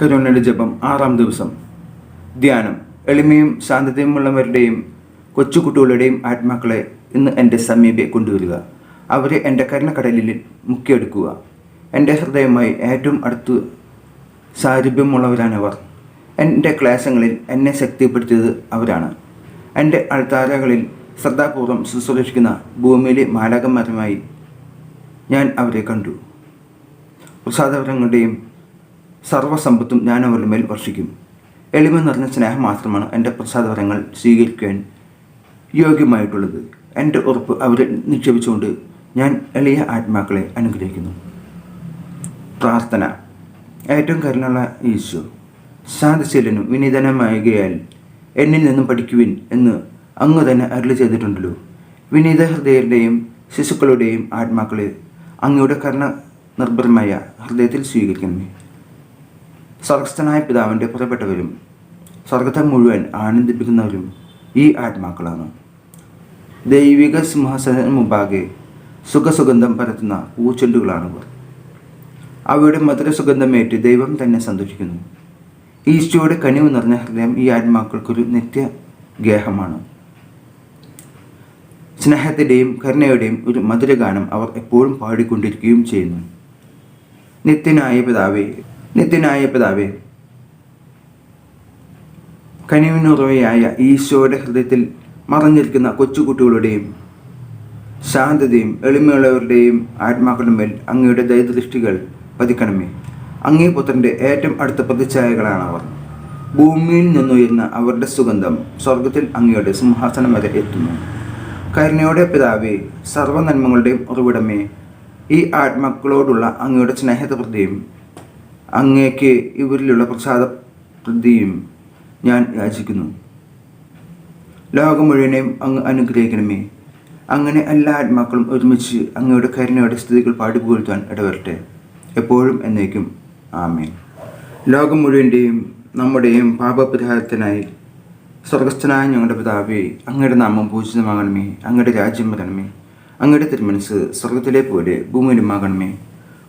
കരുണയുടെ ജപം ആറാം ദിവസം. ധ്യാനം എളിമയും ശാന്തതയുമുള്ളവരുടെയും കൊച്ചുകുട്ടികളുടെയും ആത്മാക്കളെ ഇന്ന് എന്റെ സമീപെ കൊണ്ടുവരിക. അവരെ എന്റെ കരുണക്കടലിൽ മുക്കിയെടുക്കുക. എന്റെ ഹൃദയമായി ഏറ്റവും അടുത്ത് സാരൂപ്യമുള്ളവരാണവർ. എന്റെ ക്ലേശങ്ങളിൽ എന്നെ ശക്തിപ്പെടുത്തിയത് അവരാണ്. എന്റെ അൾത്താരകളിൽ ശ്രദ്ധാപൂർവം ശുശ്രൂഷിക്കുന്ന ഭൂമിയിലെ മാലകന്മാരുമായി ഞാൻ അവരെ കണ്ടു. പ്രസാദവരങ്ങളുടെയും സർവസമ്പത്തും ഞാൻ അവരുടെ മേൽ വർഷിക്കും. എളിമ നിറഞ്ഞ സ്നേഹം മാത്രമാണ് എന്റെ പ്രസാദവരങ്ങൾ സ്വീകരിക്കാൻ യോഗ്യമായിട്ടുള്ളത്. എന്റെ ഉറപ്പ് അവരെ നിക്ഷേപിച്ചുകൊണ്ട് ഞാൻ എളിയ ആത്മാക്കളെ അനുഗ്രഹിക്കുന്നു. പ്രാർത്ഥന. ഏറ്റവും കരുണുള്ള ഈശോ ശാന്തശീലനും വിനീതനമായകയാൽ എന്നിൽ നിന്നും പഠിക്കുവിൻ എന്ന് അങ്ങ് തന്നെ അരുളി ചെയ്തിട്ടുണ്ടല്ലോ. വിനീത ഹൃദയരുടെയും ശിശുക്കളുടെയും ആത്മാക്കളെ അങ്ങയുടെ കരുണ നിർഭരമായ ഹൃദയത്തിൽ സ്വീകരിക്കണമേ. സ്വർഗസ്ഥനായ പിതാവിന്റെ പുറപ്പെട്ടവരും സ്വർഗത്തെ മുഴുവൻ ആനന്ദിപ്പിക്കുന്നവരും ഈ ആത്മാക്കളാണ്. ദൈവിക സിംഹാസന മുമ്പാകെ സുഖസുഗന്ധം പരത്തുന്ന പൂച്ചെണ്ടുകളാണിവർ അവയുടെ മധുരസുഗന്ധമേറ്റ് ദൈവം തന്നെ സന്തോഷിക്കുന്നു. ഈശോയുടെ കനിവ് നിറഞ്ഞ ഹൃദയം ഈ ആത്മാക്കൾക്കൊരു നിത്യ ഗേഹമാണ് സ്നേഹത്തിന്റെയും കരുണയുടെയും ഒരു മധുരഗാനം അവർ എപ്പോഴും പാടിക്കൊണ്ടിരിക്കുകയും ചെയ്യുന്നു. നിത്യനായ പിതാവേ നിത്യനായ പിതാവേ കനിവിനുറവയായ ഈശോയുടെ ഹൃദയത്തിൽ മറഞ്ഞിരിക്കുന്ന കൊച്ചുകുട്ടികളുടെയും ശാന്തതയും എളിമയുള്ളവരുടെയും ആത്മാക്കളുടെ മേൽ അങ്ങയുടെ ദൈവദൃഷ്ടികൾ പതിക്കണമേ. അങ്ങേ പുത്രന്റെ ഏറ്റവും അടുത്ത പ്രതിച്ഛായകളാണ് അവർ. ഭൂമിയിൽ നിന്നുയരുന്ന അവരുടെ സുഗന്ധം സ്വർഗത്തിൽ അങ്ങയുടെ സിംഹാസനം വരെ എത്തുന്നു. കരുണയുടെ പിതാവേ സർവനന്മകളുടെയും ഉറവിടമേ ഈ ആത്മാക്കളോടുള്ള അങ്ങയുടെ സ്നേഹതൃതിയും അങ്ങേക്ക് ഇവരിലുള്ള പ്രസാദ പ്രതിയും ഞാൻ യാചിക്കുന്നു. ലോകം മുഴുവനെയും അങ്ങ് അനുഗ്രഹിക്കണമേ. അങ്ങനെ എല്ലാ ആത്മാക്കളും ഒരുമിച്ച് അങ്ങയുടെ കരുണയുടെ സ്ഥിതികൾ പാടിപ്പുകഴ്ത്താൻ ഇടവരട്ടെ. എപ്പോഴും എന്നേക്കും. ആമേൻ. ലോകം മുഴുവന്റെയും നമ്മുടെയും പാപപരിഹാരത്തിനായി സ്വർഗസ്ഥനായ ഞങ്ങളുടെ പിതാവേ അങ്ങയുടെ നാമം പൂജിതമാകണമേ അങ്ങയുടെ രാജ്യം വരണമേ അങ്ങയുടെ തിരുമനസ് സ്വർഗത്തിലെ പോലെ ഭൂമിയിലുമാകണമേ.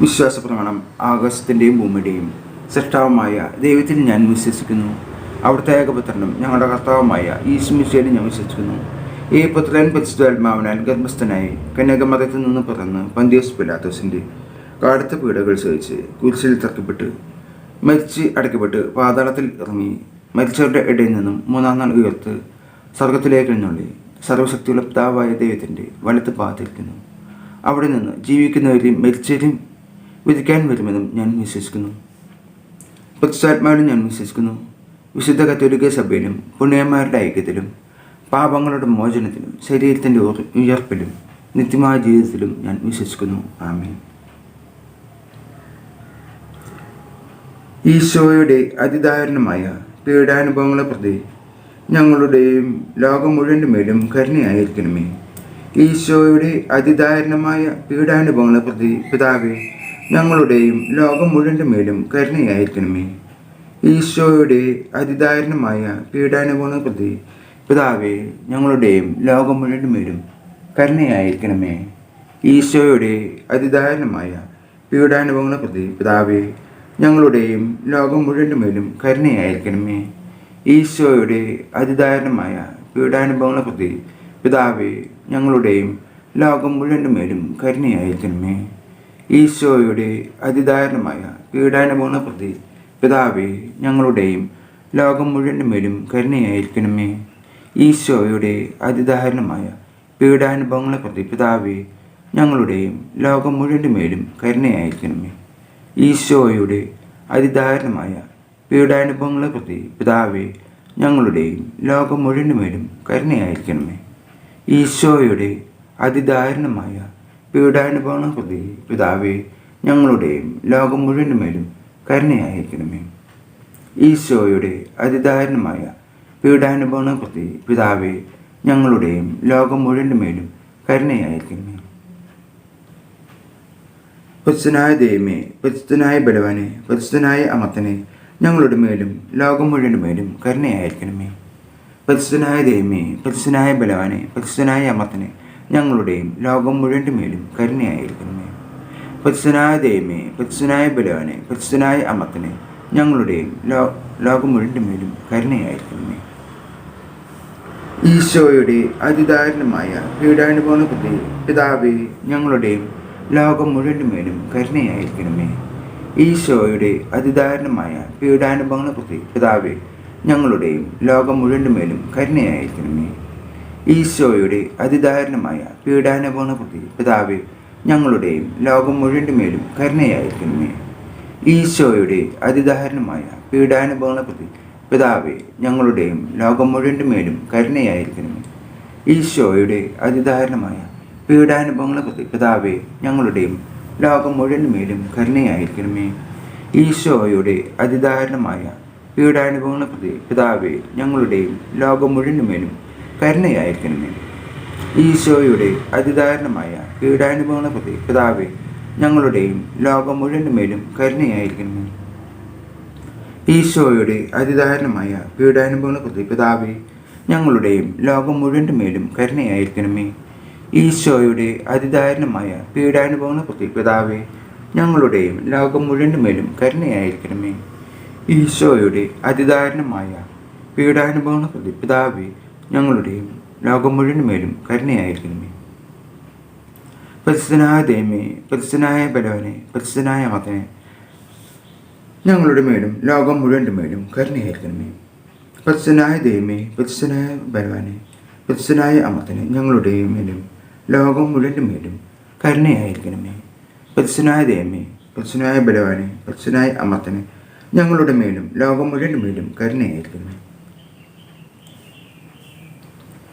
വിശ്വാസ പ്രമാണം ആകാശത്തിന്റെയും ഭൂമിയുടെയും സൃഷ്ടാവുമായ ദൈവത്തിൽ ഞാൻ വിശ്വസിക്കുന്നു. അവിടുത്തെ ഏകപുത്രനും ഞങ്ങളുടെ കർത്താവുമായ ഈശ്മിശയിലും ഞാൻ വിശ്വസിക്കുന്നു. ഈ പുത്രൻ പരിശുദ്ധാത്മാവിനാൽ ഗർഭസ്ഥനായി കന്യാകുമാരത്തിൽ നിന്ന് പിറന്ന് പന്തിയോസ് പിലാത്തോസിന്റെ കാടുത്ത പീഡകൾ സഹിച്ച് കുരിശിൽ തറക്കപ്പെട്ട് മരിച്ച് അടയ്ക്കപ്പെട്ട് പാതാളത്തിൽ ഇറങ്ങി മരിച്ചവരുടെ ഇടയിൽ നിന്നും മൂന്നാം നാൾ ഉയർത്ത് സ്വർഗത്തിലേക്ക് എഴുന്നള്ളി. സർവശക്തിയുള്ള പിതാവായ ദൈവത്തിന്റെ വലത്ത് ഭാഗത്തിരിക്കുന്നു അവിടെ നിന്ന് ജീവിക്കുന്നവരെയും മരിച്ചവരെയും വിധിക്കാൻ വരുമെന്നും ഞാൻ വിശ്വസിക്കുന്നു. പ്രതിഷ്ഠാത്മാവിലും ഞാൻ വിശ്വസിക്കുന്നു. വിശുദ്ധ കത്തോലിക്ക സഭയിലും പുണ്യന്മാരുടെ ഐക്യത്തിലും പാപങ്ങളുടെ മോചനത്തിലും ശരീരത്തിന്റെ ഉയർപ്പിലും നിത്യമായ ജീവിതത്തിലും ഞാൻ വിശ്വസിക്കുന്നു. ആമേ ഈശോയുടെ അതിദാരുണമായ പീഡാനുഭവങ്ങളെ പ്രതി ഞങ്ങളുടെയും ലോകം മുഴുവന്റെ മേലും കരുണയായിരിക്കണമേ. ഈശോയുടെ അതിദാരുണമായ പീഡാനുഭവങ്ങളെ പ്രതി പിതാവേ ഞങ്ങളുടെയും ലോകം മുഴുവന്റെ മേലും കരുണയായിരിക്കണമേ. ഈശോയുടെ അതിദാരുണമായ പീഡാനുഗുണ പ്രതി പിതാവേ ഞങ്ങളുടെയും ലോകം മുഴുവന്റെ മേലും കരുണയായിരിക്കണമേ. ഈശോയുടെ അതിദാരുണമായ പീഡാനുഭവങ്ങളെ പ്രതി പിതാവേ ഞങ്ങളുടെയും ലോകം മുഴുവന്റെ മേലും കരുണയായിരിക്കണമേ. ഈശോയുടെ അതിദാരുണമായ പീഡാനുഭവങ്ങളെ പ്രതി പിതാവേ ഞങ്ങളുടെയും ലോകം മുഴുവന്റെ മേലും കരുണയായിരിക്കണമേ. ഈശോയുടെ അതിദാരുണമായ കീടാനുഭവ പ്രതി പിതാവെ ഞങ്ങളുടെയും ലോകം മുഴുവന്റെ മേലും കരുണയായിരിക്കണമേ. ഈശോയുടെ അതിദാരുണമായ പീഡാനുഭവങ്ങളെ പ്രതി പിതാവെ ഞങ്ങളുടെയും ലോകം മുഴുവന്റെ മേലും കരുണയായിരിക്കണമേ. ഈശോയുടെ അതിദാരുണമായ പീഡാനുഭവങ്ങളെ പ്രതി പിതാവെ ഞങ്ങളുടെയും ലോകം മുഴുവന്റെ മേലും കരുണയായിരിക്കണമേ. ഈശോയുടെ അതിദാരുണമായ പീഡാനുഭവങ്ങളെ ഹൃദയ പിതാവേ ഞങ്ങളുടെയും ലോകം മുഴുവന്റെ മേലും കരുണയായിരിക്കണമേ. ഈശോയുടെ അതിദാരുണമായ പീഡാനുഭവങ്ങൾ പ്രതി പിതാവേ ഞങ്ങളുടെയും ലോകം മുഴുവന്റെ മേലും കരുണയായിരിക്കണമേ. പരിശുദ്ധനായ ദൈവമേ പരിശുദ്ധനായ ബലവാനെ പരിശുദ്ധനായ അമത്തനെ ഞങ്ങളുടെ മേലും ലോകം മുഴുവന്റെ മേലും കരുണയായിരിക്കണമേ. പരിശുദ്ധനായ ദൈവമേ പരിശുദ്ധനായ ബലവാനെ പരിശുദ്ധനായ അമത്തനെ ഞങ്ങളുടെയും ലോകം മുഴുവന്റെ മേലും കരുണയായിരിക്കണമേ. പരിശുദ്ധനായ ദൈവമേ പരിശുദ്ധനായ ബലവാനെ പരിശുദ്ധനായ അമ്മത്തിനെ ഞങ്ങളുടെയും ലോ ലോകം മുഴുവന്റെ മേലും കരുണയായിരിക്കണമേ. ഈശോയുടെ അതിദാരുണമായ പീഡാനുഭവ പ്രതി പിതാവേ ഞങ്ങളുടെയും ലോകം മുഴുവന്റെ മേലും കരുണയായിരിക്കണമേ. ഈശോയുടെ അതിദാരുണമായ പീഡാനുഭവങ്ങളെ പ്രതി പിതാവേ ഞങ്ങളുടെയും ലോകം മുഴുവന്റെ മേലും കരുണയായിരിക്കണമേ. ഈശോയുടെ അതിദാരുണമായ പീഡാനുഭവങ്ങളെ പ്രതി പിതാവേ ഞങ്ങളുടെയും ലോകം മുഴുവന്റെ മേലും കരുണയായിരിക്കണമേ. ഈശോയുടെ അതിദാരുണമായ പീഡാനുഭവങ്ങളെ പ്രതി പിതാവേ ഞങ്ങളുടെയും ലോകം മുഴുവന്റെ മേലും കരുണയായിരിക്കണമേ. ഈശോയുടെ അതിദാരുണമായ പീഡാനുഭവങ്ങളെ പ്രതി പിതാവേ ഞങ്ങളുടെയും ലോകം മുഴുവന്റെ മേലും കരുണയായിരിക്കണമേ. ഈശോയുടെ അതിദാരുണമായ പീഡാനുഭവങ്ങളെ പ്രതി പിതാവേ ഞങ്ങളുടെയും ലോകം മുഴുവന്റെ മേലും കരുണയായിരിക്കണമേ. ഈശോയുടെ അതിദാരുണമായ പീഡാനുഭവങ്ങളെ പിതാവേ ഞങ്ങളുടെയും ലോകം മുഴുവന്റെ മേലും കരുണയായിരിക്കണമേ. ഈശോയുടെ അതിദാരുണമായ പീഡാനുഭവങ്ങളെ പിതാവേ ഞങ്ങളുടെയും ലോകം മുഴുവന്റെ മേലും കരുണയായിരിക്കണമേ. ഈശോയുടെ അതിദാരുണമായ പീഡാനുഭവങ്ങളെ പിതാവേ ഞങ്ങളുടെയും ലോകം മുഴുവന്റെ മേലും കരുണയായിരിക്കണമേ. ഈശോയുടെ അതിദാരുണമായ പീഡാനുഭവങ്ങളെ പിതാവേ ഞങ്ങളുടെയും ലോകം മുഴുവൻ മേലും കരുണയായിരിക്കണമേ. പരിശുദ്ധനായ ദൈവമേ പരിശുദ്ധനായ ബലവനെ പരിശുദ്ധനായ മതനെ ഞങ്ങളുടെ മേലും ലോകം മുഴുവന്റെ മേലും കരുണയായിരിക്കണമേ. പരിശുദ്ധനായ ദൈവമേ പരിശുദ്ധനായ ബലവാനെ പരിശുദ്ധനായ അമത്തനെ ഞങ്ങളുടെ മേലും ലോകം മുഴുവന്റെ മേലും കരുണയായിരിക്കണമേ. പരിശുദ്ധനായ ദൈവമേ പരിശുദ്ധനായ ബലവാനെ പരിശുദ്ധനായ അമത്തനെ ഞങ്ങളുടെ മേലും ലോകം മുഴുവന്റെ മേലും കരുണയായിരിക്കണമേ.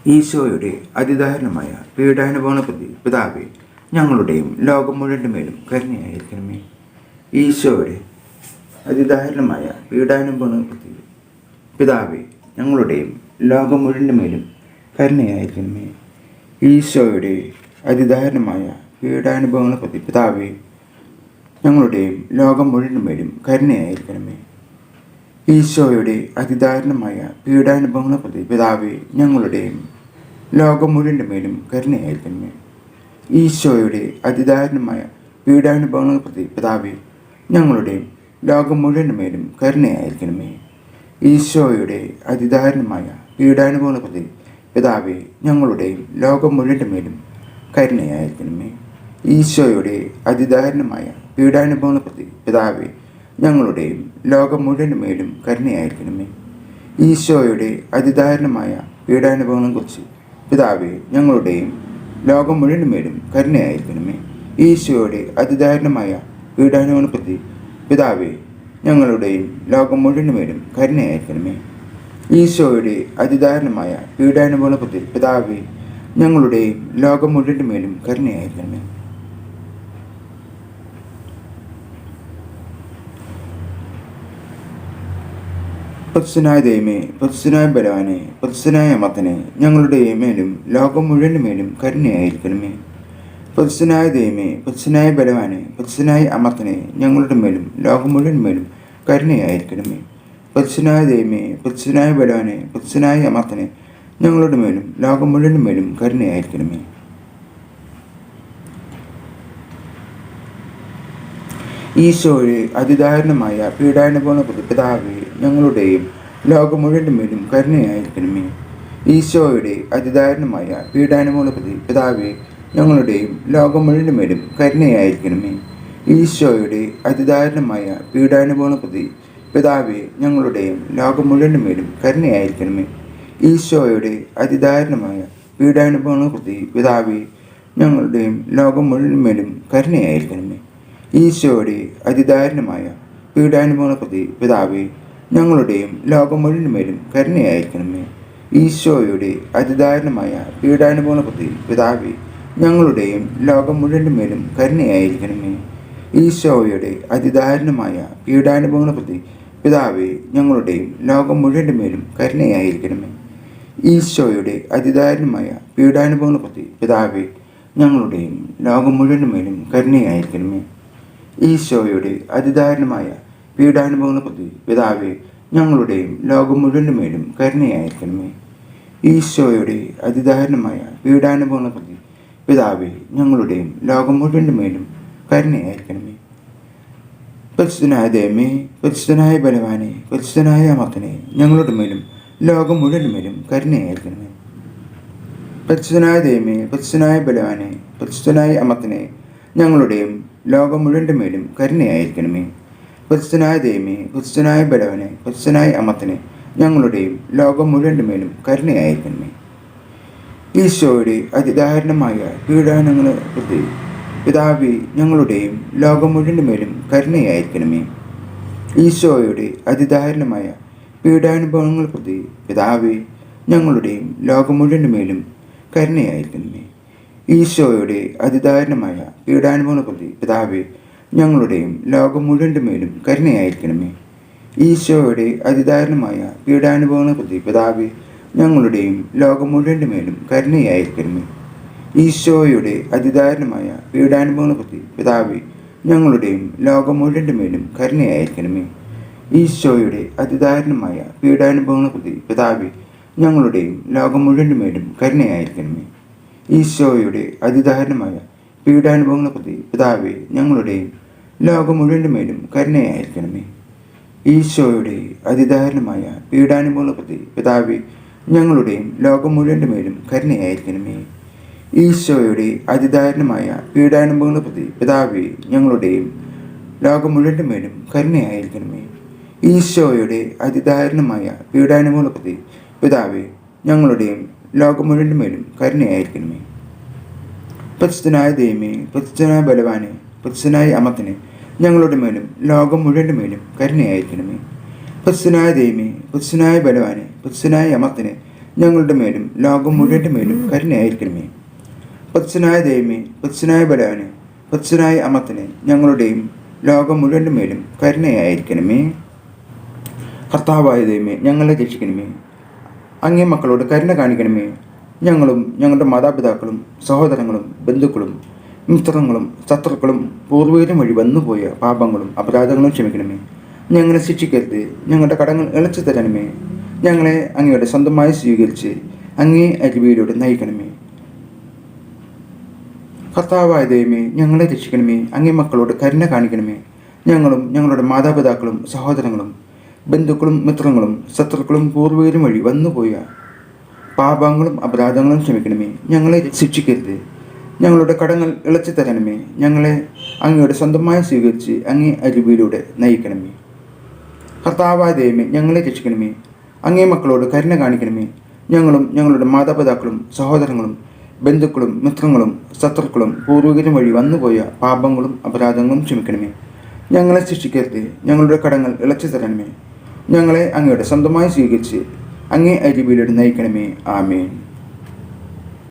ഈശോയുടെ അതിദാരുണമായ പീഡാനുഭവ പ്രതി പിതാവെ ഞങ്ങളുടെയും ലോകം മുഴുവന്റെ മേലും കരുണയായിരിക്കണമേ. ഈശോയുടെ അതിദാരുണമായ പീഡാനുഭവ പ്രതി പിതാവെ ഞങ്ങളുടെയും ലോകം മുഴുവന്റെ മേലും കരുണയായിരിക്കണമേ. ഈശോയുടെ അതിദാരുണമായ പീഡാനുഭവങ്ങളെ പ്രതി പിതാവെ ഞങ്ങളുടെയും ലോകം മുഴുവൻ മേലും കരുണയായിരിക്കണമേ. ഈശോയുടെ അതിദാരുണമായ പീഡാനുഭവങ്ങളെ പ്രതി പിതാവെ ഞങ്ങളുടെയും ലോകം മുഴുവന്റെ മേലും കരുണയായിരിക്കണമേ. ഈശോയുടെ അതിദാരുണമായ പീഡാനുഭവങ്ങൾ പ്രതി പിതാവേ ഞങ്ങളുടെയും ലോകം മുഴുവന്റെ മേലും കരുണയായിരിക്കണമേ. ഈശോയുടെ അതിദാരുണമായ പീഡാനുഭവങ്ങൾ പ്രതി പിതാവേ ഞങ്ങളുടെയും ലോകം മുഴുവന്റെ മേലും കരുണയായിരിക്കണമേ. ഈശോയുടെ അതിദാരുണമായ പീഡാനുഭവങ്ങൾ പ്രതി പിതാവേ ഞങ്ങളുടെയും ലോകം മുഴുവന്റെ മേലും കരുണയായിരിക്കണമേ. ഈശോയുടെ അതിദാരുണമായ പീഡാനുഭവങ്ങളെക്കുറിച്ച് പിതാവേ ഞങ്ങളുടെയും ലോകം മുഴുവനുമേടും കരുണയായിരിക്കണമേ. ഈശോയുടെ അതിദാരുണമായ പീഡാനുഭവങ്ങളെ പ്രതി പിതാവേ ഞങ്ങളുടെയും ലോകം മുഴുവനുമേടും കരുണയായിരിക്കണമേ. ഈശോയുടെ അതിദാരുണമായ പീഡാനുഭവങ്ങളെ പ്രതി പിതാവേ ഞങ്ങളുടെയും ലോകം മുഴുവന്റെ മേലും കരുണയായിരിക്കണമേ. പത്സനായ ദൈവമേ പത്സനായ ബലവാനെ പത്സനായ മത്തനെ ഞങ്ങളുടെ മേലും ലോകം മുഴുവന്റെ മേലും കരുണയായിരിക്കണമേ. പത്സനായ ദൈവമേ പത്സനായ ബലവാനെ പത്സനായ അമർത്തനെ ഞങ്ങളുടെ മേലും ലോകം മുഴുവൻ മേലും കരുണയായിരിക്കണമേ. പത്സനായ ദൈവമേ പത്സനായ ബലവാനെ പത്സനായ അമർത്തനെ ഞങ്ങളുടെ മേലും ലോകം മുഴുവൻ മേലും കരുണയായിരിക്കണമേ. ഈശോയുടെ അതിദാരുണമായ പീഡാനുഭവ പിതാവേ ഞങ്ങളുടെയും ലോകം മുഴുവന്റെ മേലും കരുണയായിരിക്കണമേ. ഈശോയുടെ അതിദാരുണമായ പീഡാനുഭവ പിതാവേ ഞങ്ങളുടെയും ലോകം മുഴുവന്റെ മേലും കരുണയായിരിക്കണമേ. ഈശോയുടെ അതിദാരുണമായ പീഡാനുഭവ പ്രതി പിതാവേ ഞങ്ങളുടെയും ലോകം മുഴുവന്റെ മേലും കരുണയായിരിക്കണമേ. ഈശോയുടെ അതിദാരുണമായ പീഡാനുഭവ പ്രതി പിതാവേ ഞങ്ങളുടെയും ലോകം മുഴുവൻ മേലും കരുണയായിരിക്കണമേ. ഈശോയുടെ അതിദാരുണമായ പീഡാനുഭവ പ്രതി പിതാവേ ഞങ്ങളുടെയും ലോകം മുഴുവനുമേലും കരുണയായിരിക്കണമേ. ഈശോയുടെ അതിദാരുണമായ പീഡാനുഭവ പ്രതി പിതാവേ ഞങ്ങളുടെയും ലോകം മുഴുവനുമേലും കരുണയായിരിക്കണമേ. ഈശോയുടെ അതിദാരുണമായ പീഡാനുഭവങ്ങളെ പ്രതി പിതാവേ ഞങ്ങളുടെയും ലോകം മുഴുവനുമേലും കരുണയായിരിക്കണമേ. ഈശോയുടെ അതിദാരുണമായ പീഡാനുഭവങ്ങളെ പ്രതി പിതാവേ ഞങ്ങളുടെയും ലോകം മുഴുവനുമേലും കരുണയായിരിക്കണമേ. ഈശോയുടെ അതിദാരുണമായ പീഡാനുഭവങ്ങളെ പ്രതി പിതാവേ ഞങ്ങളുടെയും ലോകം മുഴുവന്റെ മേലും കരുണയായിരിക്കണമേ. ഈശോയുടെ അതിദാരുണമായ പീഡാനുഭവങ്ങളെ പ്രതി പിതാവേ ഞങ്ങളുടെയും ലോകം മുഴുവന്റെ മേലും കരുണയായിരിക്കണമേ. പരിശുദ്ധനായ ദേമേ പരിശുദ്ധനായ ബലവാനെ പരിശുദ്ധനായ അമർത്തനെ ഞങ്ങളുടെ മേലും ലോകം മുഴുവൻ മേലും കരുണയായിരിക്കണമേ. പരിശുദ്ധനായ ദൈവമേ പരിശുദ്ധനായ ബലവാനെ പരിശുദ്ധനായ അമർത്തനെ ഞങ്ങളുടെയും ലോകം മുഴുവന്റെ മേലും കരുണയായിരിക്കണമേ. പരിശുദ്ധനായ ദൈവമേ പരിശുദ്ധനായ ബലവനെ പരിശുദ്ധനായ അമ്മത്തിനെ ഞങ്ങളുടെയും ലോകം മുഴുവന്റെ മേലും കരുണയായിരിക്കണമേ. ഈശോയുടെ അതിദാരുണമായ പീഡനങ്ങളെ പ്രതി പിതാവി ഞങ്ങളുടെയും ലോകം മുഴുവന്റെ മേലും കരുണയായിരിക്കണമേ. ഈശോയുടെ അതിദാരുണമായ പീഡാനുഭവങ്ങൾ പ്രതി പിതാവി ഞങ്ങളുടെയും ലോകം മുഴുവന്റെ മേലും കരുണയായിരിക്കണമേ. ഈശോയുടെ അതിദാരുണമായ പീഡാനുഭവങ്ങൾ പ്രതി പിതാവി ഞങ്ങളുടെയും ലോകം മുഴുവന്റെ മേലും കരുണയായിരിക്കണമേ. ഈശോയുടെ അതിദാരുണമായ പീഡാനുഭവങ്ങളെ പ്രതി പിതാവി ഞങ്ങളുടെയും ലോകം മുഴുവന്റെ മേലും കരുണയായിരിക്കണമേ. ഈശോയുടെ അതിദാരുണമായ പീഡാനുഭവങ്ങളെ പ്രതി പിതാവി ഞങ്ങളുടെയും ലോകം മുഴുവന്റെ മേലും കരുണയായിരിക്കണമേ. ഈശോയുടെ അതിദാരുണമായ പീഡാനുഭവങ്ങളെ പ്രതി പിതാവി ഞങ്ങളുടെയും ലോകം മുഴുവന്റെ മേലും കരുണയായിരിക്കണമേ. ഈശോയുടെ അതിദാരുണമായ പീഡാനുഭവങ്ങളെ പ്രതി പിതാവെ ഞങ്ങളുടെയും ലോകം മുഴുവന്റെ മേലും കരുണയായിരിക്കണമേ. ഈശോയുടെ അതിദാരുണമായ പീഡാനുഭവങ്ങളെ പ്രതി പിതാവെ ഞങ്ങളുടെയും ലോകം മുഴുവന്റെ മേലും കരുണയായിരിക്കണമേ. ഈശോയുടെ അതിദാരുണമായ പീഡാനുഭവങ്ങളെ പ്രതി പിതാവെ ഞങ്ങളുടെയും ലോകം മുഴുവന്റെ മേലും കരുണയായിരിക്കണമേ. ഈശോയുടെ അതിദാരുണമായ പീഡാനുഭവങ്ങളെ പ്രതി പിതാവെ ഞങ്ങളുടെയും ലോകം മുഴുവന്റെ മേലും കരുണയായിരിക്കണമേ. പ്രതിസ്ഥനായ ദൈവമേ പ്രതിസ്ഥനായ ബലവാനെ പ്രതിസ്ഥനായ അമത്തിനെ ഞങ്ങളുടെ മേലും ലോകം മുഴുവന്റെ മേലും കരുണയായിരിക്കണമേ. പ്രതിസ്ഥനായ ദൈവമേ പ്രതിസ്ഥനായ ബലവാനെ പ്രതിസ്ഥനായ അമത്തിനെ ഞങ്ങളുടെ മേലും ലോകം മുഴുവന്റെ മേലും കരുണയായിരിക്കണമേ. പ്രതിസ്ഥനായ ദൈവമേ പ്രതിസ്ഥനായ ബലവാനെ പ്രതിസ്ഥനായ അമത്തിനെ ഞങ്ങളുടെയും ലോകം മുഴുവന്റെ മേലും കരുണയായിരിക്കണമേ. കർത്താവായ ദൈവമേ ഞങ്ങളെ രക്ഷിക്കണമേ. അങ്ങേ മക്കളോട് കരുണ കാണിക്കണമേ. ഞങ്ങളും ഞങ്ങളുടെ മാതാപിതാക്കളും സഹോദരങ്ങളും ബന്ധുക്കളും മിത്രങ്ങളും ശത്രുക്കളും പൂർവീകരും വഴി വന്നുപോയ പാപങ്ങളും അപരാധങ്ങളും ക്ഷമിക്കണമേ. ഞങ്ങളെ ശിക്ഷിക്കരുത്. ഞങ്ങളുടെ കടങ്ങൾ ഇളച്ചു തരണമേ. ഞങ്ങളെ അങ്ങയുടെ സ്വന്തമായി സ്വീകരിച്ച് അങ്ങേ അരുവിയിലൂടെ നയിക്കണമേ. കർത്താവായ ദൈവമേ ഞങ്ങളെ രക്ഷിക്കണമേ. അങ്ങേ മക്കളോട് കരുണ കാണിക്കണമേ. ഞങ്ങളും ഞങ്ങളുടെ മാതാപിതാക്കളും സഹോദരങ്ങളും ബന്ധുക്കളും മിത്രങ്ങളും ശത്രുക്കളും പൂർവീകരും വഴി വന്നുപോയ പാപങ്ങളും അപരാധങ്ങളും ക്ഷമിക്കണമേ. ഞങ്ങളെ ശിക്ഷിക്കരുത്. ഞങ്ങളുടെ കടങ്ങൾ ഇളച്ചു തരണമേ. ഞങ്ങളെ അങ്ങയുടെ സ്വന്തമായി സ്വീകരിച്ച് അങ്ങേ അരുവിയിലൂടെ നയിക്കണമേ. കർത്താവായ ഞങ്ങളെ രക്ഷിക്കണമേ. അങ്ങേ മക്കളോട് കരുണ കാണിക്കണമേ. ഞങ്ങളും ഞങ്ങളുടെ മാതാപിതാക്കളും സഹോദരങ്ങളും ബന്ധുക്കളും മിത്രങ്ങളും ശത്രുക്കളും പൂർവികരും വഴി വന്നുപോയ പാപങ്ങളും അപരാധങ്ങളും ക്ഷമിക്കണമേ. ഞങ്ങളെ ശിക്ഷിക്കരുത്. ഞങ്ങളുടെ കടങ്ങൾ ഇളച്ചു തരണമേ. ഞങ്ങളെ അങ്ങയുടെ സ്വന്തമായി സ്വീകരിച്ച് അങ്ങേ അരിവിലൂടെ നയിക്കണമേ. ആമേൻ.